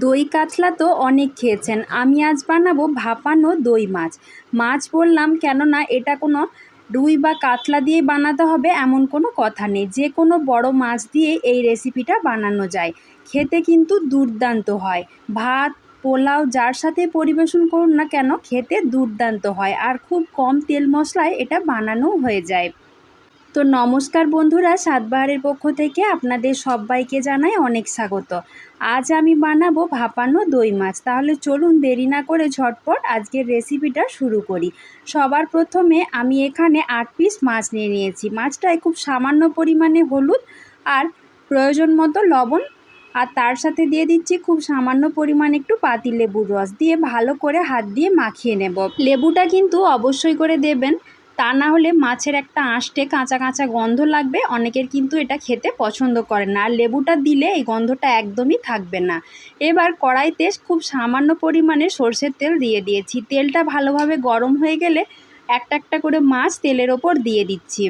দই কাতলা তো অনেক খেয়েছেন। আমি আজ বানাবো ভাপানো দই মাছ। মাছ বললাম, কেননা এটা কোনো রুই বা কাতলা দিয়ে বানাতে হবে এমন কোনো কথা নেই। যে কোনো বড় মাছ দিয়ে এই রেসিপিটা বানানো যায়। খেতে কিন্তু দুর্দান্ত হয়। ভাত, পোলাও যার সাথে পরিবেশন করুন না কেন, খেতে দুর্দান্ত হয়। আর খুব কম তেল মশলায় এটা বানানো হয়ে যায়। তো নমস্কার বন্ধুরা সাতবাহারের পক্ষ থেকে আপনাদের সবাইকে জানাই অনেক স্বাগত। আজ আমি বানাবো ভাপানো দই মাছ। তাহলে চলুন দেরি না করে ঝটপট আজকের রেসিপিটা শুরু করি। সবার প্রথমে আমি এখানে আট পিস মাছ নিয়ে নিয়েছি। মাছটায় খুব সামান্য পরিমাণে হলুদ আর প্রয়োজন মতো লবণ। আর তার সাথে দিয়ে দিচ্ছি খুব সামান্য পরিমাণ একটু পাতি লেবুর রস। দিয়ে ভালো করে হাত দিয়ে মাখিয়ে নেব। লেবুটা কিন্তু অবশ্যই করে দেবেন। তা না হলে মাছের একটা আঁশটে কাঁচা কাঁচা গন্ধ লাগবে। অনেকের কিন্তু এটা খেতে পছন্দ করে না। আর লেবুটা দিলে এই গন্ধটা একদমই থাকবে না। এবার কড়াইতে খুব সামান্য পরিমাণে সর্ষের তেল দিয়ে দিয়েছি। তেলটা ভালোভাবে গরম হয়ে গেলে একটা একটা করে মাছ তেলের ওপর দিয়ে দিচ্ছি।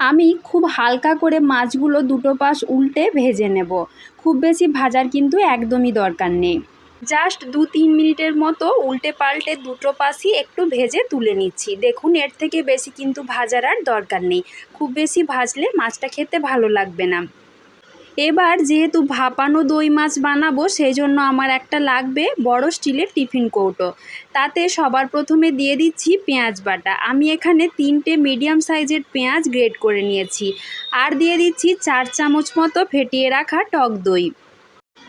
আমি খুব হালকা করে মাছগুলো দুটো পাশ উল্টে ভেজে নেব। খুব বেশি ভাজার কিন্তু একদমই দরকার নেই। জাস্ট দু তিন মিনিটের মতো উল্টে পাল্টে দুটো পাশই একটু ভেজে তুলে নিচ্ছি। দেখুন, এর থেকে বেশি কিন্তু ভাজার আর দরকার নেই। খুব বেশি ভাজলে মাছটা খেতে ভালো লাগবে না। এবার যেহেতু ভাপানো দই মাছ বানাবো সেই জন্য আমার একটা লাগবে বড় স্টিলের টিফিন কৌটো। তাতে সবার প্রথমে দিয়ে দিচ্ছি পেঁয়াজ বাটা। আমি এখানে তিনটে মিডিয়াম সাইজের পেঁয়াজ গ্রেড করে নিয়েছি। আর দিয়ে দিচ্ছি চার চামচ মতো ফেটিয়ে রাখা টক দই।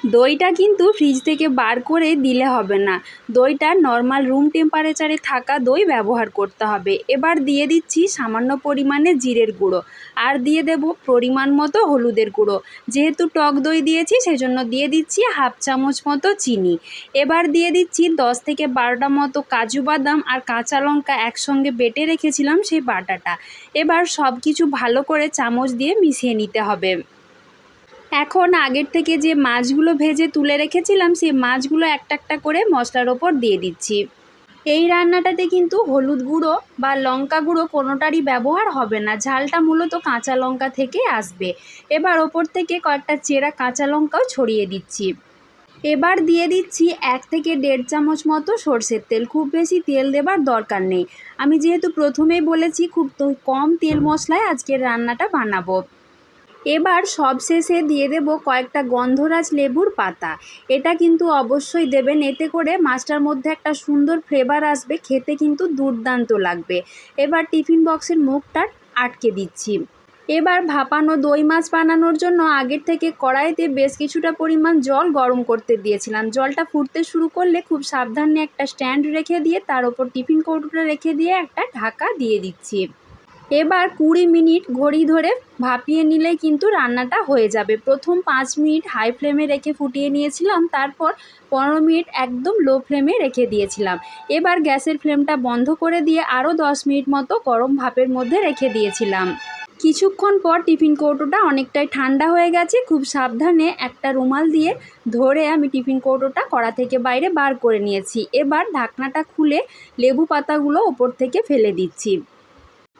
দইটা কিন্তু ফ্রিজ থেকে বার করে দিলে হবে না। দইটা নর্মাল রুম টেম্পারেচারে থাকা দই ব্যবহার করতে হবে। এবার দিয়ে দিচ্ছি সামান্য পরিমাণে জিরের গুঁড়ো। আর দিয়ে দেব পরিমাণ মতো হলুদের গুঁড়ো। যেহেতু টক দই দিয়েছি, সেজন্য দিয়ে দিচ্ছি হাফ চামচ মতো চিনি। এবার দিয়ে দিচ্ছি দশ থেকে বারোটা মতো কাজু বাদাম আর কাঁচা লঙ্কা একসঙ্গে বেটে রেখেছিলাম সেই বাটাটা। এবার সব কিছু ভালো করে চামচ দিয়ে মিশিয়ে নিতে হবে। এখন আগের থেকে যে মাছগুলো ভেজে তুলে রেখেছিলাম, সেই মাছগুলো একটা একটা করে মশলার ওপর দিয়ে দিচ্ছি। এই রান্নাটাতে কিন্তু হলুদ গুঁড়ো বা লঙ্কা গুঁড়ো কোনোটারই ব্যবহার হবে না। ঝালটা মূলত কাঁচা লঙ্কা থেকে আসবে। এবার ওপর থেকে কয়েকটা চেরা কাঁচা লঙ্কাও ছড়িয়ে দিচ্ছি। এবার দিয়ে দিচ্ছি এক থেকে দেড় চামচ মতো সর্ষের তেল। খুব বেশি তেল দেবার দরকার নেই। আমি যেহেতু প্রথমেই বলেছি, খুব কম তেল মশলায় আজকের রান্নাটা বানাবো। এবার সবশেষে দিয়ে দেব কয়েকটা গন্ধরাজ লেবুর পাতা। এটা কিন্তু অবশ্যই দেবেন, এতে করে মাছটার মধ্যে একটা সুন্দর ফ্লেভার আসবে, খেতে কিন্তু দুর্দান্ত লাগবে। এবার টিফিন বক্সের মুখটা আটকে দিচ্ছি। এবার ভাপানো দই মাছ বানানোর জন্য আগের থেকে কড়াইতে বেশ কিছুটা পরিমাণ জল গরম করতে দিয়েছিলাম। জলটা ফুটতে শুরু করলে খুব সাবধানে একটা স্ট্যান্ড রেখে দিয়ে, তার ওপর টিফিন কৌটোটা রেখে দিয়ে একটা ঢাকা দিয়ে দিচ্ছি। এবার কুড়ি মিনিট ঘড়ি ধরে ভাপিয়ে নিলে কিন্তু রান্নাটা হয়ে যাবে। প্রথম পাঁচ মিনিট হাই ফ্লেমে রেখে ফুটিয়ে নিয়েছিলাম, তারপর পনেরো মিনিট একদম লো ফ্লেমে রেখে দিয়েছিলাম। এবার গ্যাসের ফ্লেমটা বন্ধ করে দিয়ে আরও দশ মিনিট মতো গরম ভাপের মধ্যে রেখে দিয়েছিলাম। কিছুক্ষণ পর টিফিন কৌটোটা অনেকটাই ঠান্ডা হয়ে গেছে, খুব সাবধানে একটা রুমাল দিয়ে ধরে আমি টিফিন কৌটোটা কড়া থেকে বাইরে বার করে নিয়েছি। এবার ঢাকনাটা খুলে লেবু পাতাগুলো ওপর থেকে ফেলে দিচ্ছি।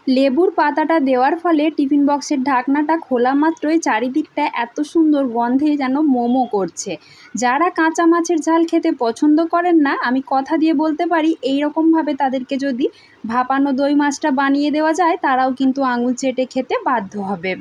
লেবুর পাতাটা দেওয়ার ফলে টিফিন বক্সের ঢাকনাটা খোলা মাত্রই চারিদিকটা এত সুন্দর গন্ধে যেন মোমো করছে। যারা কাঁচা মাছের ঝাল খেতে পছন্দ করেন না, আমি কথা দিয়ে বলতে পারি এই রকমভাবে তাদেরকে যদি ভাপানো দই মাছটা বানিয়ে দেওয়া যায়, তারাও কিন্তু আঙুল চেটে খেতে বাধ্য হবে।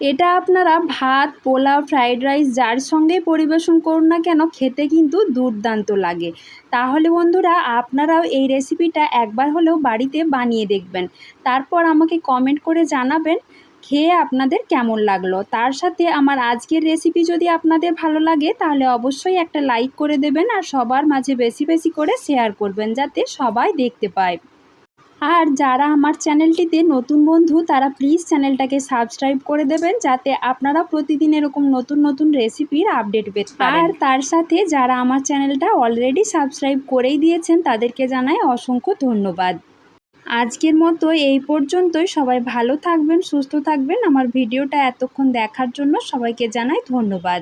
এটা আপনারা ভাত, পোলাও, ফ্রাইড রাইস যার সঙ্গেই পরিবেশন করুন না কেন, খেতে কিন্তু দুর্দান্ত লাগে। তাহলে বন্ধুরা, আপনারাও এই রেসিপিটা একবার হলেও বাড়িতে বানিয়ে দেখবেন। তারপর আমাকে কমেন্ট করে জানাবেন, খেয়ে আপনাদের কেমন লাগল? তার সাথে আমার আজকের রেসিপি যদি আপনাদের ভালো লাগে, তাহলে অবশ্যই একটা লাইক করে দেবেন আর সবার মাঝে বেশি বেশি করে শেয়ার করবেন, যাতে সবাই দেখতে পায়। আর যারা আমার চ্যানেলটিতে নতুন বন্ধু, তারা প্লিজ চ্যানেলটাকে সাবস্ক্রাইব করে দেবেন যাতে আপনারা প্রতিদিন এরকম নতুন নতুন রেসিপির আপডেট পেতে আর তার সাথে যারা আমার চ্যানেলটা অলরেডি সাবস্ক্রাইব করেই দিয়েছেন, তাদেরকে জানাই অসংখ্য ধন্যবাদ। আজকের মতো এই পর্যন্তই। সবাই ভালো থাকবেন, সুস্থ থাকবেন। আমার ভিডিওটা এতক্ষণ দেখার জন্য সবাইকে জানাই ধন্যবাদ।